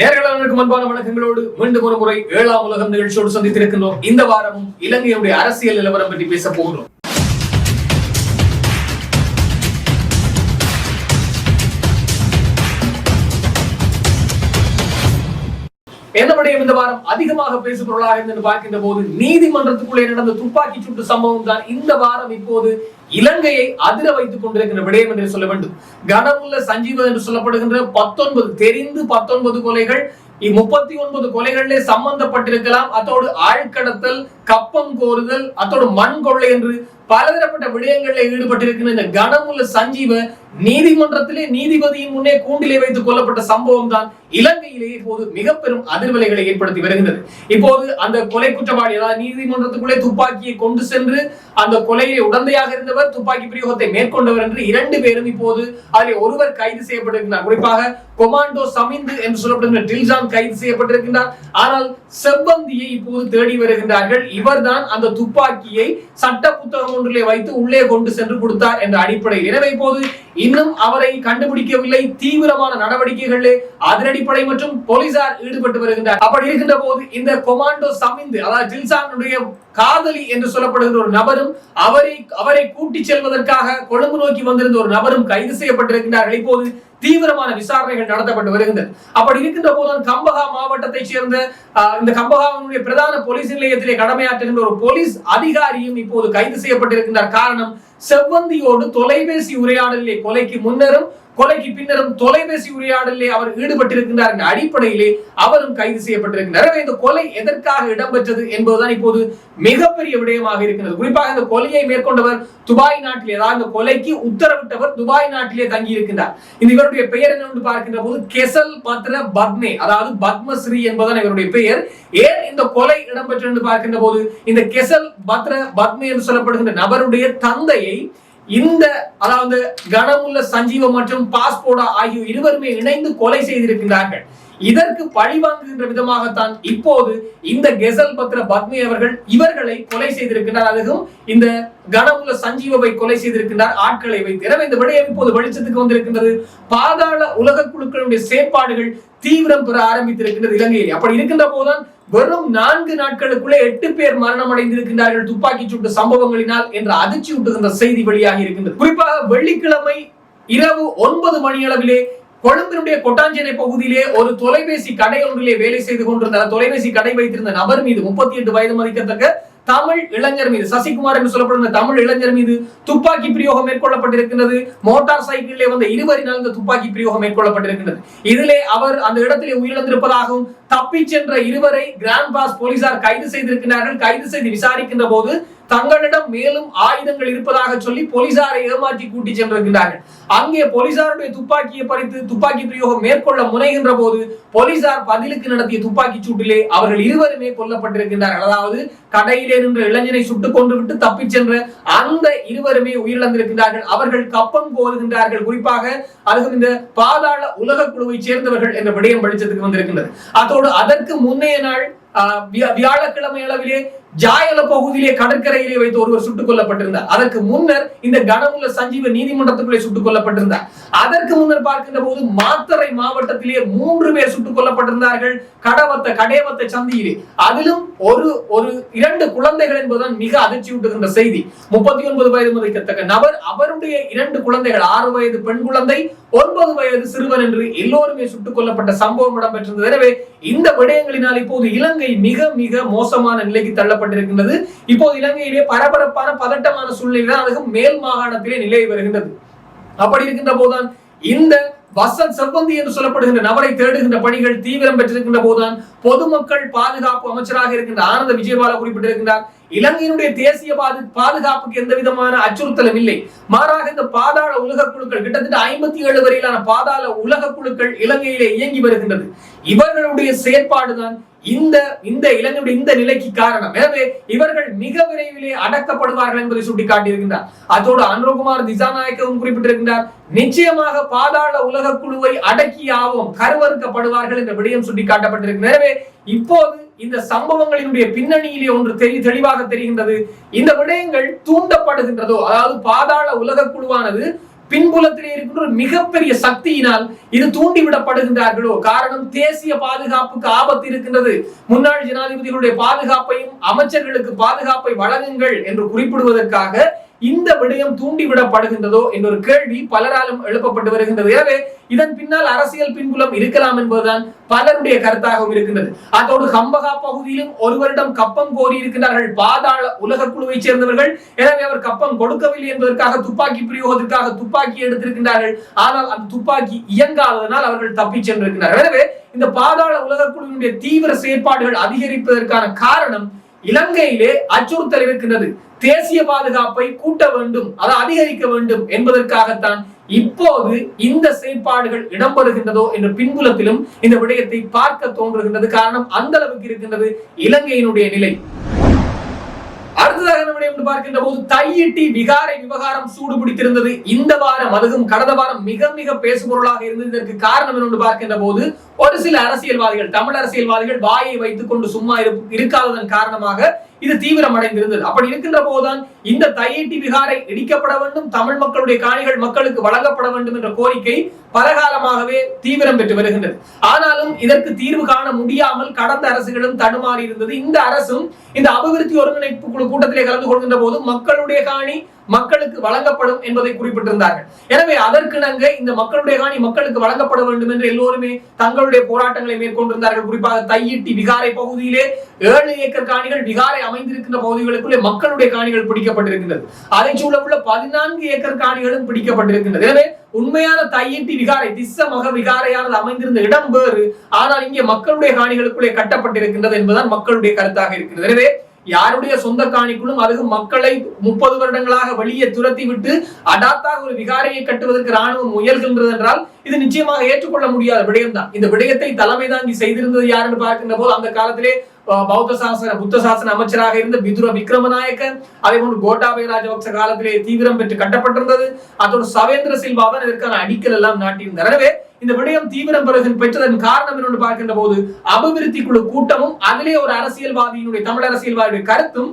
நேர்களுக்கு முன்பான வணக்கங்களோடு மீண்டும் ஒரு முறை ஏழாம் உலகம் நிகழ்ச்சியோடு சந்தித்திருக்கின்றோம். இந்த வாரமும் இலங்கையுடைய அரசியல் நிலவரம் பற்றி பேச போகிறோம். என்ன விடயம் இந்த வாரம் அதிகமாக பேசுபொருளாக இருந்து பார்க்கின்ற போது நீதிமன்றத்துக்குள்ளே நடந்த துப்பாக்கி சூட்டு சம்பவம் தான் இந்த வாரம் இப்போது இலங்கையை அதிர வைத்துக் கொண்டிருக்கிற விடயம் என்று சொல்ல வேண்டும். கனமுள்ள சஞ்சீவ என்று சொல்லப்படுகின்ற பத்தொன்பது தெரிந்து பத்தொன்பது கொலைகள் முப்பத்தி ஒன்பது கொலைகளிலே சம்பந்தப்பட்டிருக்கலாம். அத்தோடு ஆழ்கடத்தல் கப்பம் கோருதல் அத்தோடு மண் கொள்ளை என்று பலதரப்பட்ட விடயங்களில் ஈடுபட்டிருக்கின்ற இந்த கனமுள்ள சஞ்சீவ நீதிமன்றத்திலே நீதிபதியின் முன்னே கூண்டிலே வைத்து கொல்லப்பட்ட சம்பவம் தான் இலங்கையிலேயே இப்போது மிக பெரும் அதிர்வலைகளை ஏற்படுத்தி வருகின்றது. இப்போது அந்த கொலை குற்றவாளி அதாவது நீதிமன்றத்துக்குள்ளே துப்பாக்கியை கொண்டு சென்று அந்த கொலையை உடந்தையாக இருந்தவர் துப்பாக்கி பிரயோகத்தை மேற்கொண்டவர் என்று இரண்டு பேரும் இப்போது அதில் ஒருவர் கைது செய்யப்பட்டிருக்கிறார் குறிப்பாக கொமாண்டோ சமிந்து என்று சொல்லப்படுகிற டில்ஜான் கைது செய்யப்பட்டிருக்கின்றார். ஆனால் செவ்வந்தியை இப்போது தேடி வருகின்றார்கள். இவர்தான் அந்த துப்பாக்கியை சட்ட புத்தகம் ஒன்றிலே வைத்து உள்ளே கொண்டு சென்று கொடுத்தார் என்ற அடிப்படையில். எனவே இப்போது இன்னும் அவரை கண்டுபிடிக்கவில்லை. தீவிரமான நடவடிக்கைகளில் அதிரடிப்படை மற்றும் போலீசார் ஈடுபட்டு வருகின்றார். அப்படி இருக்கின்ற போது இந்த கொமாண்டோ சமிந்து அதாவது ஜில்சானுடைய காதலி என்று சொல்லப்படுகிற ஒரு நபரும் அவரை அவரை கூட்டி செல்வதற்காக கொழும்பு நோக்கி வந்திருந்த ஒரு நபரும் கைது செய்யப்பட்டிருக்கிறார்கள் இப்போது தீவிரமான விசாரணைகள் நடத்தப்பட்டு வருகின்றன. அப்படி இருக்கின்ற போதுதான் கம்பகா மாவட்டத்தைச் சேர்ந்த இந்த கம்பகாவினுடைய பிரதான போலீஸ் நிலையத்திலே கடமையாற்றுகின்ற ஒரு போலீஸ் அதிகாரியும் இப்போது கைது செய்யப்பட்டிருக்கின்றார். காரணம் செவ்வந்தியோடு தொலைபேசி உரையாடலிலே கொலைக்கு முன்னரும் கொலைக்கு பின்னரும் தொலைபேசி உரையாடலே அவர் ஈடுபட்டிருக்கின்றார் என்ற அடிப்படையிலே அவரும் கைது செய்யப்பட்டிருக்கிறார். எனவே இந்த கொலை எதற்காக இடம்பெற்றது என்பதுதான் இப்போது மிகப்பெரிய விடயமாக இருக்கிறது. குறிப்பாக இந்த கொலையை மேற்கொண்டவர் துபாய் நாட்டிலே அதாவது இந்த கொலைக்கு உத்தரவிட்டவர் துபாய் நாட்டிலே தங்கி இருக்கின்றார் இந்த இவருடைய பெயர் என்னவென்று பார்க்கின்ற போது கெசல் பத்ர பத்மே அதாவது பத்மஸ்ரீ என்பதுதான் இவருடைய பெயர். ஏன் இந்த கொலை இடம்பெற்றது என்று பார்க்கின்ற போது இந்த கெசல் பத்ர பத்மே என்று சொல்லப்படுகின்ற நபருடைய தந்தையை இந்த அதாவது கனமுள்ள சஞ்சீவ மற்றும் பாஸ்போர்டா ஆகிய இருவருமே இணைந்து கொலை செய்திருக்கிறார்கள் இதற்கு பழி வாங்குகின்ற விதமாகத்தான் இப்போது இந்த கெசல் பத்ர பத்மி அவர்கள் இவர்களை கொலை செய்திருக்கிறார் அதுவும் இந்த கனமுள்ள சஞ்சீவவை கொலை செய்திருக்கிறார் ஆட்களை வைத்து. எனவே இந்த விடயம் இப்போது வெளிச்சத்துக்கு வந்திருக்கின்றது. பாதாள உலக குழுக்களுடைய செயற்பாடுகள் தீவிரம் பெற ஆரம்பித்திருக்கின்றது இலங்கையில். அப்படி இருக்கின்ற போதுதான் வெறும் நான்கு நாட்களுக்குள்ளே எட்டு பேர் மரணம் அடைந்திருக்கின்றார்கள் துப்பாக்கி சூட்டு சம்பவங்களினால் என்ற அதிர்ச்சி ஊட்டுகின்ற செய்தி வெளியாக இருக்கின்றது. குறிப்பாக வெள்ளிக்கிழமை இரவு ஒன்பது மணி அளவிலே கொழும்பினுடைய கொட்டாஞ்சேனை பகுதியிலே ஒரு தொலைபேசி கடை ஒன்றிலே வேலை செய்து கொண்டிருந்த தொலைபேசி கடை வைத்திருந்த நபர் மீது முப்பத்தி எட்டு வயது மதிக்கத்தக்க தமிழ் இளைஞர் மீது சசிகுமார் என்று சொல்லப்படும் தமிழ் இளைஞர் மீது துப்பாக்கி பிரயோகம் மேற்கொள்ளப்பட்டிருக்கிறது மோட்டார் சைக்கிளிலே வந்த இருவரினால் இந்த துப்பாக்கி பிரயோகம் மேற்கொள்ளப்பட்டிருக்கிறது இதிலே அவர் அந்த இடத்திலே உயிரிழந்திருப்பதாகவும் தப்பி சென்ற இருவரை கிராண்ட் பாஸ் போலீசார் கைது செய்திருக்கிறார்கள். கைது செய்து விசாரிக்கின்ற போது தங்களிடம் மேலும் ஆயுதங்கள் இருப்பதாக சொல்லி போலீசாரை ஏமாற்றி கூட்டி சென்றிருக்கிறார்கள் அங்கே போலீசாருடைய துப்பாக்கியை பறித்து துப்பாக்கி பிரயோகம் மேற்கொள்ள முனைகின்ற போது போலீசார் பதிலுக்கு நடத்திய துப்பாக்கி சூட்டிலே அவர்கள் இருவருமே கொல்லப்பட்டிருக்கின்றார்கள். அதாவது கடையிலே நின்ற இளைஞனை சுட்டுக் கொண்டு விட்டு தப்பிச் சென்ற அந்த இருவருமே உயிரிழந்திருக்கின்றார்கள். அவர்கள் கப்பம் கோருகின்றார்கள். குறிப்பாக அதுவும் இந்த பாதாள உலக குழுவை சேர்ந்தவர்கள் என்ற விடயம் வெளிச்சத்துக்கு வந்திருக்கின்றது. அதோடு அதற்கு முன்னைய நாள் வியாழக்கிழமை அளவிலே ஜாயல பகுதியிலே கடற்கரையிலே வைத்து ஒருவர் சுட்டுக் கொல்லப்பட்டிருந்தார். அதற்கு முன்னர் இந்த கனமுள்ள சஞ்சீவ நீதிமன்றத்துக்குள்ளே சுட்டுக் கொல்லப்பட்டிருந்தார். அதற்கு முன்னர் பார்க்கின்ற போது மாத்தரை மாவட்டத்திலே மூன்று பேர் சுட்டுக் கொல்லப்பட்டிருந்தார்கள். கடவத்த கடைவத்த சந்தியிலே. அதிலும் ஒரு ஒரு இரண்டு குழந்தைகள் என்பதுதான் மிக அதிர்ச்சி ஊட்டுகின்ற செய்தி. முப்பத்தி ஒன்பது வயது மதிக்கத்தக்க நபர் அவருடைய இரண்டு குழந்தைகள் ஆறு வயது பெண் குழந்தை ஒன்பது வயது சிறுவன் என்று எல்லோருமே சுட்டுக் கொல்லப்பட்ட சம்பவம் இடம்பெற்றிருந்தது. எனவே இந்த விடயங்களினால் இப்போது இலங்கை மிக மிக மோசமான நிலைக்கு காணப்பட்டிருக்கின்றது. இப்போது இலங்கையிலே பரபரப்பான பதட்டமான சூழ்நிலை தான் அதுவும் மேல் மாகாணத்திலே நிலை வருகின்றது அப்படி இருக்கின்ற போதுதான் இந்த வசந்த் செவ்வந்தி என்று சொல்லப்படுகின்ற நபரை தேடுகின்ற பணிகள் தீவிரம் பெற்றிருக்கின்ற போதுதான் பொதுமக்கள் பாதுகாப்பு அமைச்சராக இருக்கின்ற ஆனந்த விஜயபால குறிப்பிட்டிருக்கின்றார். இலங்கையினுடைய தேசிய பாதுகாப்புக்கு எந்த விதமான அச்சுறுத்தலும் இல்லை. மாறாக இந்த பாதாள உலக குழுக்கள் கிட்டத்தட்ட ஐம்பத்தி ஏழு வரையிலான பாதாள உலக குழுக்கள் இலங்கையிலே இயங்கி வருகின்றது. இவர்களுடைய செயற்பாடுதான் இந்த இந்த இளைஞருடைய இந்த நிலைக்கு காரணம். எனவே இவர்கள் மிக விரைவிலே அடக்கப்படுவார்கள் என்பதை சுட்டிக்காட்டியிருக்கின்றார். அதோடு அனுரகுமார் திசாநாயக்கவும் குறிப்பிட்டிருக்கின்றார் நிச்சயமாக பாதாள உலக குழுவை அடக்கியாவும் கருவறுக்கப்படுவார்கள் என்ற விடயம் சுட்டிக்காட்டப்பட்டிருக்கு எனவே இப்போது இந்த சம்பவங்களினுடைய பின்னணியிலே ஒன்று தெளி தெளிவாக தெரிகின்றது. இந்த விடயங்கள் தூண்டப்படுகின்றதோ அதாவது பாதாள உலக குழுவானது பின்புலத்திலே இருக்கின்ற மிகப்பெரிய சக்தியினால் இது தூண்டிவிடப்படுகின்றார்களோ? காரணம் தேசிய பாதுகாப்புக்கு ஆபத்து இருக்கின்றது. முன்னாள் ஜனாதிபதிகளுடைய பாதுகாப்பையும் அமைச்சர்களுக்கு பாதுகாப்பை வழங்குங்கள் என்று குறிப்பிடுவதற்காக இந்த விடயம் தூண்டிவிடப்படுகின்றதோ என்ற ஒரு கேள்வி பலராலும் எழுப்பப்பட்டு வருகின்றது. எனவே இதன் பின்னால் அரசியல் பின்புலம் இருக்கலாம் என்பதுதான் பலருடைய கருத்தாகவும் இருக்கின்றது. அதோடு கம்பகா பகுதியிலும் ஒரு வருடம் கப்பம் கோரி இருக்கின்றார்கள் பாதாள உலக குழுவை சேர்ந்தவர்கள். எனவே அவர் கப்பம் கொடுக்கவில்லை என்பதற்காக துப்பாக்கி பிரயோகத்திற்காக துப்பாக்கி எடுத்திருக்கின்றார்கள். ஆனால் அந்த துப்பாக்கி இயங்காததனால் அவர்கள் தப்பிச் சென்றிருக்கிறார்கள் எனவே இந்த பாதாள உலக குழுவினுடைய தீவிர செயற்பாடுகள் அதிகரிப்பதற்கான காரணம் இலங்கையிலே அச்சுறுத்தல் இருக்கின்றது. தேசிய பாதுகாப்பை கூட்ட வேண்டும் அதை அதிகரிக்க வேண்டும் என்பதற்காகத்தான் இப்போது இந்த செயற்பாடுகள் இடம்பெறுகின்றதோ என்ற பின்புலத்திலும் இந்த விடயத்தை பார்க்க தோன்றுகின்றது. காரணம் அந்த அளவுக்கு இருக்கின்றது இலங்கையினுடைய நிலை. என்று பார்க்கின்ற போது தையிட்டி விகாரை விவகாரம் சூடு பிடித்திருந்தது. இந்த வாரம் அதுவும் கடந்த வாரம் மிக மிக பேசுபொருளாக இருந்தது. இதற்கு காரணம் என்று பார்க்கின்ற போது ஒரு சில அரசியல்வாதிகள் தமிழ் அரசியல்வாதிகள் வாயை வைத்துக் கொண்டு சும்மா இருக்காததன் காரணமாக இது தீவிரம் அடைந்திருந்தது அப்படி இருக்கின்ற போதுதான் இந்த தையீட்டி விகாரை இடிக்கப்பட வேண்டும் தமிழ் மக்களுடைய காணிகள் மக்களுக்கு வழங்கப்பட வேண்டும் என்ற கோரிக்கை பலகாலமாகவே தீவிரம் பெற்று வருகின்றது. ஆனாலும் இதற்கு தீர்வு காண முடியாமல் கடந்த அரசுகளும் தடுமாறி இருந்தது. இந்த அரசும் இந்த அபிவிருத்தி ஒருங்கிணைப்பு குழு கூட்டத்திலே கலந்து கொள்கின்ற போது மக்களுடைய காணி மக்களுக்கு வழங்கப்படும் என்பதை குறிப்பிட்டிருந்தார்கள். எனவே அதற்கிணங்க இந்த மக்களுடைய காணி மக்களுக்கு வழங்கப்பட வேண்டும் என்று எல்லோருமே தங்களுடைய போராட்டங்களை மேற்கொண்டிருந்தார்கள். குறிப்பாக தையிட்டி விகாரை பகுதியிலே ஏழு ஏக்கர் காணிகள் விகாரை அமைந்திருக்கின்ற பகுதிகளுக்குள்ளே மக்களுடைய காணிகள் பிடிக்கப்பட்டிருக்கின்றது. அதை சூழ உள்ள பதினான்கு ஏக்கர் காணிகளும் பிடிக்கப்பட்டிருக்கின்றது. எனவே உண்மையான தையிட்டி விகாரை திஸ்ஸ மக விகாரையானது அமைந்திருந்த இடம் வேறு. ஆனால் இங்கே மக்களுடைய காணிகளுக்குள்ளே கட்டப்பட்டிருக்கின்றது என்பதுதான் மக்களுடைய கருத்தாக இருக்கிறது. எனவே யாருடைய சொந்த காணிக்குள்ளும் அதுவும் மக்களை முப்பது வருடங்களாக வெளியே துரத்தி விட்டு அடாத்தாக ஒரு விகாரையை கட்டுவதற்கு ராணுவம் முயல்கின்றது என்றால் இது நிச்சயமாக ஏற்றுக்கொள்ள முடியாத விடயம் தான் இந்த விடயத்தை தலைமை தாங்கி செய்திருந்தது யாருன்னு பார்க்கின்ற போது அந்த காலத்திலே பௌத்த சாசன புத்த சாசன அமைச்சராக இருந்த பிதுர விக்ரமநாயக்கன் அதே போன்று கோட்டாபய ராஜபக்ச காலத்திலே தீவிரம் பெற்று கட்டப்பட்டிருந்தது. அதோடு சவேந்திர சில்வா தான் இதற்கான அடிக்கல் எல்லாம் நாட்டியிருந்தார். எனவே இந்த விடயம் தீவிரம் பெறுகிற பெற்றதன் காரணம் என்று பார்க்கின்ற போது அபிவிருத்தி குழு கூட்டமும் அதிலே ஒரு அரசியல்வாதியினுடைய தமிழ் அரசியல்வாதியுடைய கருத்தும்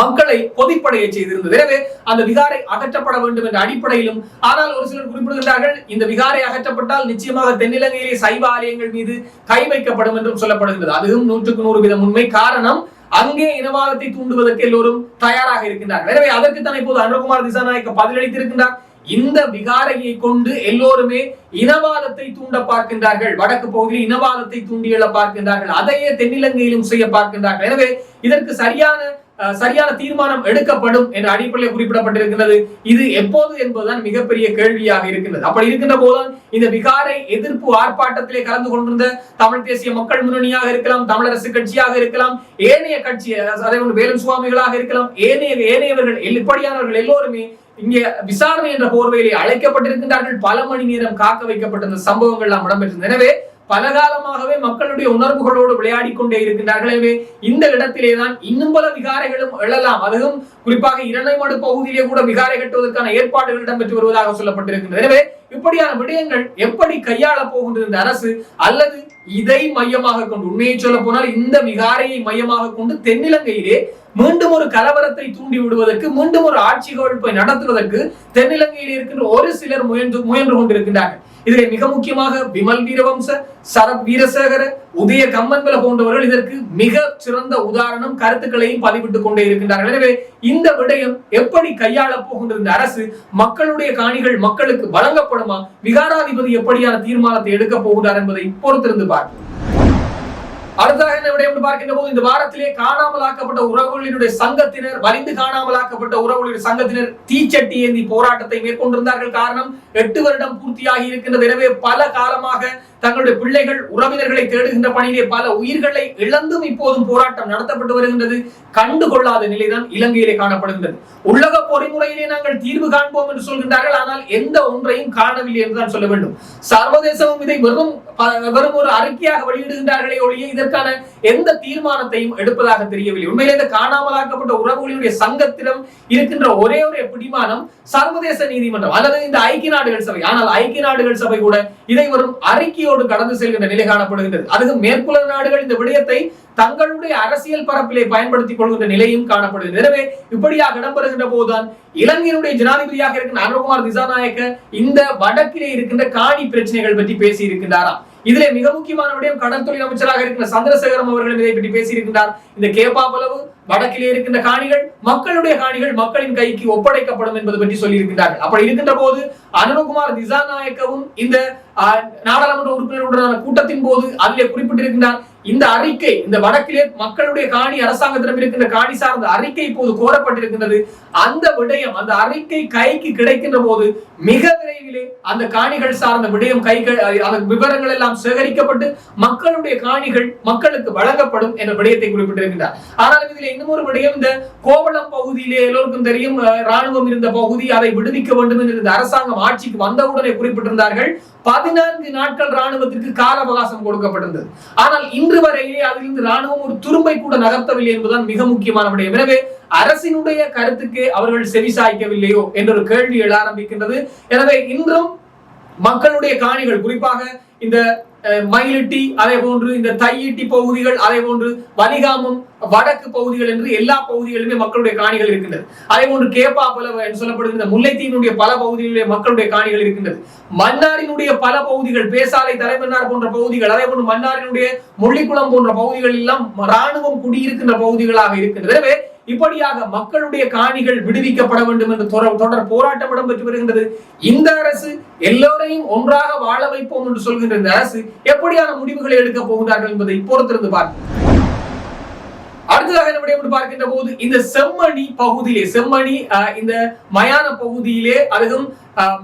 மக்களை கொதிப்படைய செய்திருந்தது. எனவே அந்த விகாரை அகற்றப்பட வேண்டும் என்ற அடிப்படையிலும் ஆனால் ஒரு சிலர் குறிப்பிடுகின்றார்கள் இந்த விகாரை அகற்றப்பட்டால் நிச்சயமாக தென்னிலங்கையிலே சைவ ஆலயங்கள் மீது கை வைக்கப்படும் என்றும் சொல்லப்படுகின்றது. அதுவும் நூற்றுக்கு நூறு வீதம் உண்மை காரணம். அங்கே இனவாதத்தை தூண்டுவதற்கு எல்லோரும் தயாராக இருக்கின்றார்கள். எனவே அதற்கு தான் இப்போது அனுகுமார் திசாநாயக்க பதிலளித்திருக்கின்றார். இந்த விகாரையை கொண்டு எல்லோருமே இனவாதத்தை தூண்ட பார்க்கின்றார்கள். வடக்கு பகுதியில் இனவாதத்தை தூண்டியல பார்க்கின்றார்கள். அதையே தென்னிலங்கையிலும் செய்ய பார்க்கின்றார்கள். எனவே இதற்கு சரியான சரியான தீர்மானம் எடுக்கப்படும் என்ற அடிப்படையில் குறிப்பிடப்பட்டிருக்கிறது இது எப்போது என்பதுதான் மிகப்பெரிய கேள்வியாக இருக்கின்றது. அப்படி இருக்கின்ற போதுதான் இந்த விகாரை எதிர்ப்பு ஆர்ப்பாட்டத்திலே கலந்து கொண்டிருந்த தமிழ் தேசிய மக்கள் முன்னணியாக இருக்கலாம் தமிழரசு கட்சியாக இருக்கலாம் ஏனைய கட்சி அதே போன்று சுவாமிகளாக இருக்கலாம் ஏனைய ஏனையவர்கள் இப்படியானவர்கள் எல்லோருமே இங்கே விசாரணை என்ற போர்வையிலே அழைக்கப்பட்டிருக்கின்றார்கள். பல மணி நேரம் காக்க வைக்கப்பட்ட சம்பவங்கள் எல்லாம் இடம்பெற்றது எனவே பலகாலமாகவே மக்களுடைய உணர்வுகளோடு விளையாடி கொண்டே இருக்கின்றார்கள். எனவே இந்த இடத்திலே தான் இன்னும் பல விகாரைகளும் எழலாம். அதுவும் குறிப்பாக இரணைமடு பகுதியிலே கூட விகாரை கட்டுவதற்கான ஏற்பாடுகள் இடம்பெற்று வருவதாக சொல்லப்பட்டிருக்கின்றது. எனவே இப்படியான விடயங்கள் எப்படி கையாள போகின்றது இந்த அரசு? அல்லது இதை மையமாக கொண்டு உண்மையை சொல்ல போனால் இந்த விகாரையை மையமாக கொண்டு தென்னிலங்கையிலே மீண்டும் ஒரு கலவரத்தை தூண்டி விடுவதற்கு மீண்டும் ஒரு ஆட்சி கவிழ்ப்பை நடத்துவதற்கு தென்னிலங்கையில் இருக்கின்ற ஒரு சிலர் முயன்று முயன்று கொண்டிருக்கின்றார்கள். இதில் மிக முக்கியமாக விமல் வீரவம்ச சரத் வீரசேகர உதய கம்மன்வல போன்றவர்கள் இதற்கு மிக சிறந்த உதாரணம் கருத்துக்களையும் பதிவிட்டுக் கொண்டே இருக்கின்றார்கள். எனவே இந்த விடயம் எப்படி கையாள போகின்ற இந்த அரசு மக்களுடைய காணிகள் மக்களுக்கு வழங்கப்படுமா? விகாராதிபதி எப்படியான தீர்மானத்தை எடுக்க போகிறார் என்பதை பொறுத்திருந்து பார்ப்போம். அடுத்ததாக என்ன விடயம் பார்க்கின்ற போது இந்த வாரத்திலே காணாமலாக்கப்பட்ட உறவுகளினுடைய சங்கத்தினர் வலிந்து காணாமலாக்கப்பட்ட உறவுகளுடைய சங்கத்தினர் தீச்சட்டி ஏந்தி போராட்டத்தை மேற்கொண்டிருந்தார்கள். காரணம் எட்டு வருடம் பூர்த்தியாகி இருக்கின்றது. எனவே பல காலமாக தங்களுடைய பிள்ளைகள் உறவினர்களை தேடுகின்ற பணியிலே பல உயிர்களை இழந்தும் இப்போதும் போராட்டம் நடத்தப்பட்டு வருகின்றது. கண்டுகொள்ளாத நிலைதான் இலங்கையிலே காணப்படுகின்றது. உலக பொறிமுறையிலே நாங்கள் தீர்வு காண்போம் என்று சொல்கின்றார்கள். ஆனால் எந்த ஒன்றையும் காணவில்லை என்றுதான் சொல்ல வேண்டும். சர்வதேசமும் இதை வெறும் வெறும் ஒரு அறிக்கையாக வெளியிடுகின்றார்களே ஒழிய இதற்கான எந்த தீர்மானத்தையும் எடுப்பதாக தெரியவில்லை. உண்மையிலே இந்த காணாமலாக்கப்பட்ட உறவுகளுடைய சங்கத்திடம் இருக்கின்ற ஒரே ஒரு பிடிமானம் சர்வதேச நீதிமன்றம் அல்லது இந்த ஐக்கிய நாடுகள் சபை. ஆனால் ஐக்கிய நாடுகள் சபை கூட இதை வரும் அறிக்கை அதிருப்தியோடு கடந்து செல்கின்ற நிலை காணப்படுகின்றது. அதுக்கு மேற்குலக நாடுகள் இந்த விடயத்தை தங்களுடைய அரசியல் பரப்பிலே பயன்படுத்திக் கொள்கின்ற நிலையும் காணப்படுகிறது. எனவே இப்படியாக இடம்பெறுகின்ற போதுதான் இலங்கையினுடைய ஜனாதிபதியாக இருக்கின்ற அனுகுமார் திசாநாயக்க இந்த வடக்கிலே இருக்கின்ற காணி பிரச்சனைகள் பற்றி பேசி இருக்கின்றாராம் இதுல மிக முக்கியமான விடயம் கடற்தொழில் அமைச்சராக இருக்கிற சந்திரசேகரம் அவர்களும் இதை பற்றி பேசியிருக்கின்றார். இந்த கேப்பாபளவு வடக்கிலே இருக்கின்ற காணிகள் மக்களுடைய காணிகள் மக்களின் கைக்கு ஒப்படைக்கப்படும் என்பது பற்றி சொல்லியிருக்கின்றார்கள். அப்படி இருக்கின்ற போது அனுகுமார் திசாநாயக்கவும் இந்த நாடாளுமன்ற உறுப்பினர்களுடனான கூட்டத்தின் போது அதிலே குறிப்பிட்டிருக்கின்றார் இந்த அறிக்கை இந்த வடக்கிலே மக்களுடைய காணி அரசாங்கத்திடம் இருக்கின்ற காணி சார்ந்த அறிக்கை இப்போது கோரப்பட்டிருக்கின்றது. அந்த விடயம் அந்த அறிக்கை கைக்கு கிடைக்கின்ற போது மிக விரைவிலே அந்த காணிகள் சார்ந்த விடயம் கைகள் அந்த விவரங்கள் எல்லாம் சேகரிக்கப்பட்டு மக்களுடைய காணிகள் மக்களுக்கு வழங்கப்படும் என்ற விடயத்தை குறிப்பிட்டிருக்கின்றார். ஆனால் இதில் இன்னொரு விடயம் இந்த கோவளம் பகுதியிலே எல்லோருக்கும் தெரியும் ராணுவம் இருந்த பகுதி அதை விடுவிக்க வேண்டும் என்று இந்த அரசாங்கம் ஆட்சிக்கு வந்தவுடனே குறிப்பிட்டிருந்தார்கள். பதினான்கு நாட்கள் ராணுவத்திற்கு கால அவகாசம் கொடுக்கப்பட்டிருந்தது. ஆனால் இன்று வரையிலே அதிலிருந்து ராணுவம் ஒரு துரும்பை கூட நகர்த்தவில்லை என்பதுதான் மிக முக்கியமான விடயம். எனவே அரசினுடைய கருத்துக்கு அவர்கள் செவிசாய்க்கவில்லையோ என்ற ஒரு கேள்வி எழ ஆரம்பிக்கின்றது. எனவே இன்றும் மக்களுடைய காணிகள் குறிப்பாக இந்த மயிலிட்டி அதே போன்று இந்த தையிட்டி பகுதிகள் அதே போன்று வலிகாமம் வடக்கு பகுதிகள் என்று எல்லா பகுதிகளிலுமே மக்களுடைய காணிகள் இருக்கின்றது. அதே போன்று கேப்பா பல என்று சொல்லப்படுகின்ற முல்லைத்தீவினுடைய பல பகுதிகளிலே மக்களுடைய காணிகள் இருக்கின்றது. மன்னாரினுடைய பல பகுதிகள் பேசாலை தலைமன்னார் போன்ற பகுதிகள் அதே போன்று மன்னாரினுடைய முள்ளிக்குளம் போன்ற பகுதிகள் எல்லாம் ராணுவம் குடியிருக்கின்ற பகுதிகளாக இருக்கின்றது. எனவே இப்படியாக மக்களுடைய காணிகள் விடுவிக்கப்பட வேண்டும் என்று தொடர் போராட்டம் இடம்பெற்று வருகின்றது. இந்த அரசு எல்லோரையும் ஒன்றாக வாழ வைப்போம் என்று சொல்கின்ற இந்த அரசு எப்படியான முடிவுகளை எடுக்க போகிறார்கள் என்பதை பொறுத்திருந்து பார்ப்போம். அடுத்ததாக என்ன பார்க்கின்ற போது இந்த செம்மணி பகுதியிலே செம்மணி இந்த மயான பகுதியிலே அதுவும்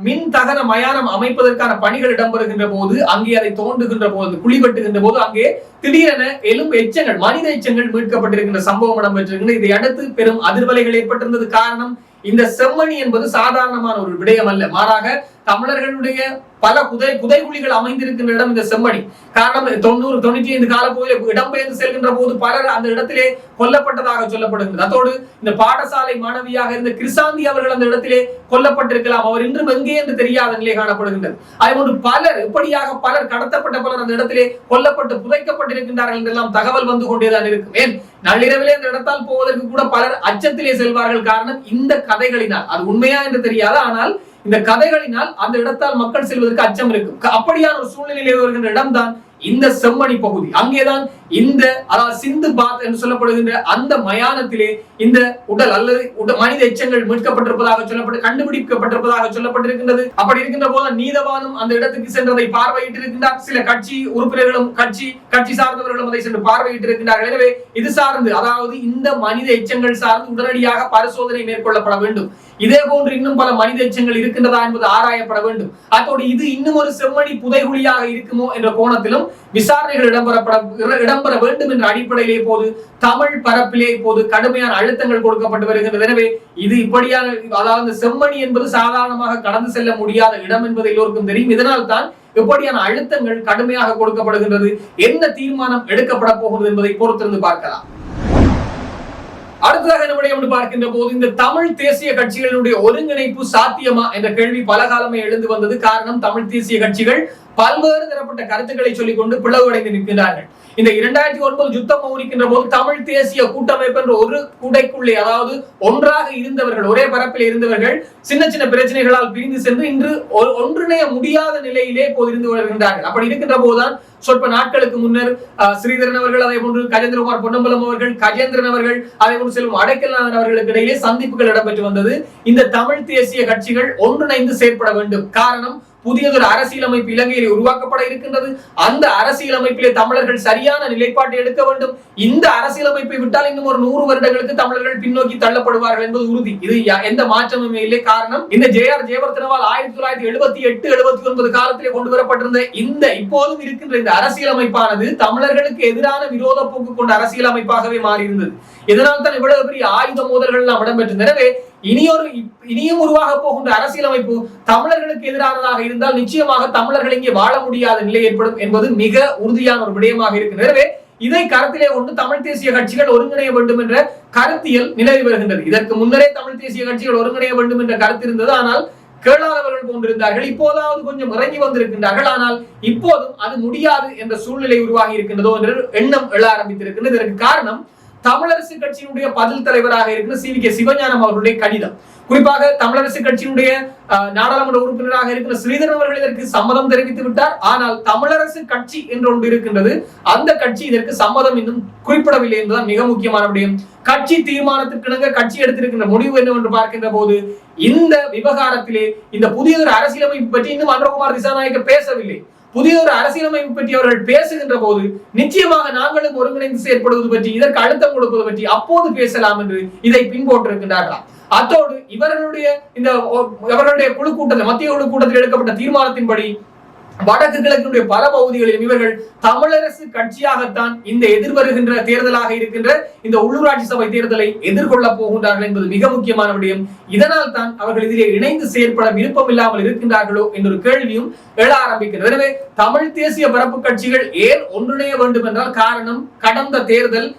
மின் தகன மயானம் அமைப்பதற்கான பணிகள் இடம்பெறுகின்ற போது அங்கே அதை தோண்டுகின்ற போது குழி வெட்டுகின்ற போது அங்கே திடீரென எலும்பு எச்சங்கள் மனித எச்சங்கள் மீட்கப்பட்டிருக்கின்ற சம்பவம் இடம்பெற்றிருக்கின்ற இதை அடுத்து பெரும் அதிர்வலைகள் ஏற்பட்டிருந்தது காரணம் இந்த செம்மணி என்பது சாதாரணமான ஒரு விடயம் அல்ல மாறாக தமிழர்களுடைய பல புதை புதைகுழிகள் அமைந்திருக்கின்ற இடம் இந்த செம்மணி காரணம் தொண்ணூறு தொண்ணூற்றி ஐந்து கால பகுதியில் இடம்பெயர்ந்து செல்கின்ற போது பலர் அந்த இடத்திலே கொல்லப்பட்டதாக சொல்லப்படுகிறது. அதோடு இந்த பாடசாலை மாணவியாக இருந்த கிருசாந்தி அவர்கள் அந்த இடத்திலே கொல்லப்பட்டிருக்கலாம். அவர் இன்றும் எங்கே என்று தெரியாத நிலை காணப்படுகின்றது. அதே போன்று பலர் இப்படியாக பலர் கடத்தப்பட்ட பலர் அந்த இடத்திலே கொல்லப்பட்டு புதைக்கப்பட்டிருக்கின்றார்கள் என்றெல்லாம் தகவல் வந்து கொண்டேதான் இருக்கும். ஏன்? நள்ளிரவிலே அந்த இடத்தால் போவதற்கு கூட பலர் அச்சத்திலே செல்வார்கள். காரணம் இந்த கதைகளினால். அது உண்மையா என்று தெரியாது? ஆனால் இந்த கதைகளினால் அந்த இடத்தால் மக்கள் செல்வதற்கு அச்சம் இருக்கும். அப்படியான ஒரு சூழ்நிலையில் வருகின்ற இடம்தான் இந்த செம்மணி பகுதி. அங்கேதான் இந்த அதாவது சிந்து பாத் என்று சொல்லப்படுகின்ற அந்த மயானத்திலே இந்த உடல் அல்லது மனித எச்சங்கள் மீட்கப்பட்டிருப்பதாக சொல்லப்பட்டு கண்டுபிடிக்கப்பட்டிருப்பதாக சொல்லப்பட்டிருக்கின்றது. அப்படி இருக்கின்ற போது நீதவானும் அந்த இடத்துக்கு சென்றதை பார்வையிட்டு இருக்கின்றார் சில கட்சி உறுப்பினர்களும் கட்சி கட்சி சார்ந்தவர்களும் அதை சென்று பார்வையிட்டு இருக்கின்றார்கள் எனவே இது சார்ந்து அதாவது இந்த மனித எச்சங்கள் சார்ந்து உடனடியாக பரிசோதனை மேற்கொள்ளப்பட வேண்டும். இதே போன்று இன்னும் பல மனித எச்சங்கள் இருக்கின்றதா என்பது ஆராயப்பட வேண்டும். அதோடு இது இன்னும் ஒரு செம்மணி புதைகுழியாக இருக்குமோ என்ற கோணத்திலும் விசாரணைகள் இடம்பெறப்பட இடம் இடம்பெற வேண்டும் என்ற அடிப்படையிலே போது தமிழ் பரப்பிலே போது கடுமையான அழுத்தங்கள் கொடுக்கப்பட்டு வருகின்றது எனவே இது இப்படியாக அதாவது செம்மணி என்பது சாதாரணமாக கடந்து செல்ல முடியாத இடம் என்பது எல்லோருக்கும் தெரியும். இதனால் தான் எப்படியான அழுத்தங்கள் கடுமையாக கொடுக்கப்படுகின்றது. என்ன தீர்மானம் எடுக்கப்பட போகிறது என்பதை பொறுத்திருந்து பார்க்கலாம். அடுத்ததாக என்ன பார்க்கின்ற போது இந்த தமிழ் தேசிய கட்சிகளினுடைய ஒருங்கிணைப்பு சாத்தியமா என்ற கேள்வி பல காலமே எழுந்து வந்தது. காரணம் தமிழ் தேசிய கட்சிகள் பல்வேறு தரப்பட்ட கருத்துக்களை சொல்லிக்கொண்டு கொண்டு பிளவுடைந்து நிற்கிறார்கள் இந்த இரண்டாயிரத்தி ஒன்பது யுத்தம் மௌனிக்கின்ற போது தமிழ் தேசிய கூட்டமைப்பு என்ற ஒரு குடைக்குள்ளே அதாவது ஒன்றாக இருந்தவர்கள் ஒரே பரப்பில் இருந்தவர்கள் சின்ன சின்ன பிரச்சனைகளால் பிரிந்து சென்று இன்று ஒன்றிணைய முடியாத நிலையிலே போது இருந்து வருகின்றார்கள். அப்படி இருக்கின்ற போதுதான் சொற்ப நாட்களுக்கு முன்னர் ஸ்ரீதரன் அவர்கள் அதே போன்று கஜேந்திரகுமார் பொன்னம்பலம் அவர்கள் கஜேந்திரன் அவர்கள் அதே போன்று செல்வம் அடைக்கல்நாதன் அவர்களுக்கு இடையிலே சந்திப்புகள் இடம்பெற்று வந்தது. இந்த தமிழ் தேசிய கட்சிகள் ஒன்றிணைந்து செயற்பட வேண்டும். காரணம் புதியதொரு அரசியலமைப்பு இலங்கையில் உருவாக்கப்பட இருக்கின்றது. அந்த அரசியலமைப்பிலே தமிழர்கள் சரியான நிலைப்பாட்டை எடுக்க வேண்டும். இந்த அரசியலமைப்பை விட்டால் இன்னும் ஒரு நூறு வருடங்களுக்கு தமிழர்கள் பின்னோக்கி தள்ளப்படுவார்கள் என்பது உறுதி. இது எந்த மாற்றமுமே இல்லை. காரணம் இந்த ஜே ஆர் ஜெயவர்தனவால் ஆயிரத்தி தொள்ளாயிரத்தி எழுபத்தி எட்டு எழுபத்தி ஒன்பது காலத்திலே கொண்டு வரப்பட்டிருந்த இந்த இப்போதும் இருக்கின்ற இந்த அரசியலமைப்பானது தமிழர்களுக்கு எதிரான விரோத போக்கு கொண்ட அரசியலமைப்பாகவே மாறியிருந்தது. இதனால் தான் இவ்வளவு பெரிய ஆயுத மோதல்கள் எல்லாம் இடம்பெற்று எனவே இனியொரு இனியும் உருவாக போகின்ற அரசியலமைப்பு தமிழர்களுக்கு எதிரானதாக இருந்தால் நிச்சயமாக தமிழர்கள் இங்கே வாழ முடியாத நிலை ஏற்படும் என்பது மிக உறுதியான ஒரு விடயமாக இருக்கு. எனவே இதை கருத்திலே கொண்டு தமிழ் தேசிய கட்சிகள் ஒருங்கிணைய வேண்டும் என்ற கருத்தியல் நிலவி வருகின்றது. இதற்கு முன்னரே தமிழ் தேசிய கட்சிகள் ஒருங்கிணைய வேண்டும் என்ற கருத்து இருந்தது. ஆனால் கேளாதவர்கள் போன்றிருந்தார்கள். இப்போதாவது கொஞ்சம் இறங்கி வந்திருக்கின்றார்கள். ஆனால் இப்போதும் அது முடியாது என்ற சூழ்நிலை உருவாகி இருக்கின்றதோ என்ற எண்ணம் எழ ஆரம்பித்திருக்கின்றது. இதற்கு காரணம் தமிழரசு கட்சியினுடைய பதில் தலைவராக இருக்கிற சி வி கே சிவஞானம் அவர்களுடைய கடிதம். குறிப்பாக தமிழரசு கட்சியினுடைய நாடாளுமன்ற உறுப்பினராக இருக்கிற ஸ்ரீதரன் அவர்கள் இதற்கு சம்மதம் தெரிவித்து விட்டார். ஆனால் தமிழரசு கட்சி என்று ஒன்று இருக்கின்றது அந்த கட்சி இதற்கு சம்மதம் இன்னும் குறிப்பிடவில்லை என்பதுதான் மிக முக்கியமான விடயம். கட்சி தீர்மானத்திற்கிணங்க கட்சி எடுத்திருக்கின்ற முடிவு என்னவென்று பார்க்கின்ற போது இந்த விவகாரத்திலே இந்த புதிய ஒரு அரசியலமைப்பு பற்றி இன்னும் அன்றகுமார் திசாநாயக்க பேசவில்லை. புதிய ஒரு அரசியலமைப்பு பற்றி அவர்கள் பேசுகின்ற போது நிச்சயமாக நாங்களும் ஒருங்கிணைந்து செயற்படுவது பற்றி இதற்கு அழுத்தம் கொடுப்பது பற்றி அப்போது பேசலாம் என்று இதை பின்பற்றிருக்கின்றார்களாம் அத்தோடு இவர்களுடைய இந்த ஒ- இவர்களுடைய குழு கூட்டத்தில் மத்திய குழு கூட்டத்தில் எடுக்கப்பட்ட தீர்மானத்தின்படி வடக்கு கிழக்கினுடைய பல பகுதிகளிலும் இவர்கள் தமிழரசு கட்சியாகத்தான் இந்த எதிர்வருகின்ற தேர்தலாக இருக்கின்ற இந்த உள்ளூராட்சி சபை தேர்தலை எதிர்கொள்ள போகின்றார்கள் என்பது மிக முக்கியமான விடயம். இதனால் தான் அவர்கள் இதிலே இணைந்து செயற்பட விருப்பம் இல்லாமல் இருக்கின்றார்களோ என்ற ஒரு கேள்வியும் எழ ஆரம்பிக்கிறது. எனவே தமிழ் தேசிய பரப்பு கட்சிகள் ஏன் ஒன்றிணைய வேண்டும் என்றால் காரணம் கடந்த தேர்தல்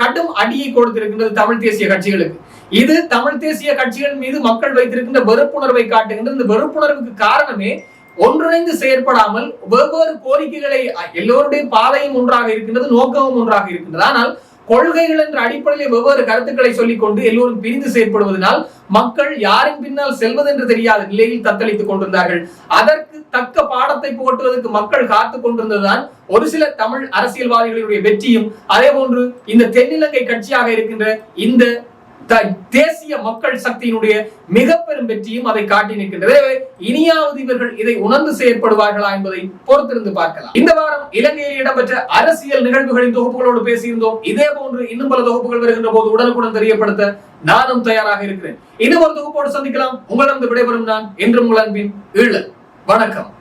கடும் அடியை கொடுத்திருக்கின்றது தமிழ் தேசிய கட்சிகளுக்கு. இது தமிழ் தேசிய கட்சிகள் மீது மக்கள் வைத்திருக்கின்ற வெறுப்புணர்வை காட்டுகின்ற இந்த வெறுப்புணர்வுக்கு காரணமே ஒன்றிணைந்து செயற்படாமல் வெவ்வேறு கோரிக்கைகளை எல்லோருடைய பாதையும் ஒன்றாக இருக்கின்றது நோக்கமும் ஒன்றாக இருக்கின்றது. ஆனால் கொள்கைகள் என்ற அடிப்படையில் வெவ்வேறு கருத்துக்களை சொல்லிக் கொண்டு எல்லோரும் பிரிந்து செயற்படுவதனால் மக்கள் யாரின் பின்னால் செல்வதென்று தெரியாத நிலையில் தத்தளித்துக் கொண்டிருந்தார்கள். அதற்கு தக்க பாடத்தை புகட்டுவதற்கு மக்கள் காத்துக் கொண்டிருந்ததுதான் ஒரு சில தமிழ் அரசியல்வாதிகளுடைய வெற்றியும். அதே போன்று இந்த தென்னிலங்கை கட்சியாக இருக்கின்ற இந்த தேசிய மக்கள் சக்தியினுடைய மிக பெரும் வெற்றியும் அதை காட்டி நிற்கின்றது. இனியாவது இவர்கள் இதை உணர்ந்து செயற்படுவார்களா என்பதை பொறுத்திருந்து பார்க்கலாம். இந்த வாரம் இலங்கையில் இடம்பெற்ற அரசியல் நிகழ்வுகளின் தொகுப்புகளோடு பேசியிருந்தோம். இதே போன்று இன்னும் பல தொகுப்புகள் வருகின்ற போது உடனுக்குடன் தெரியப்படுத்த நானும் தயாராக இருக்கிறேன். இன்னும் ஒரு தொகுப்போடு சந்திக்கலாம். உங்களிடம் விடைபெறும் நான் என்றும் உங்கள் அன்பின் ஈழ வணக்கம்.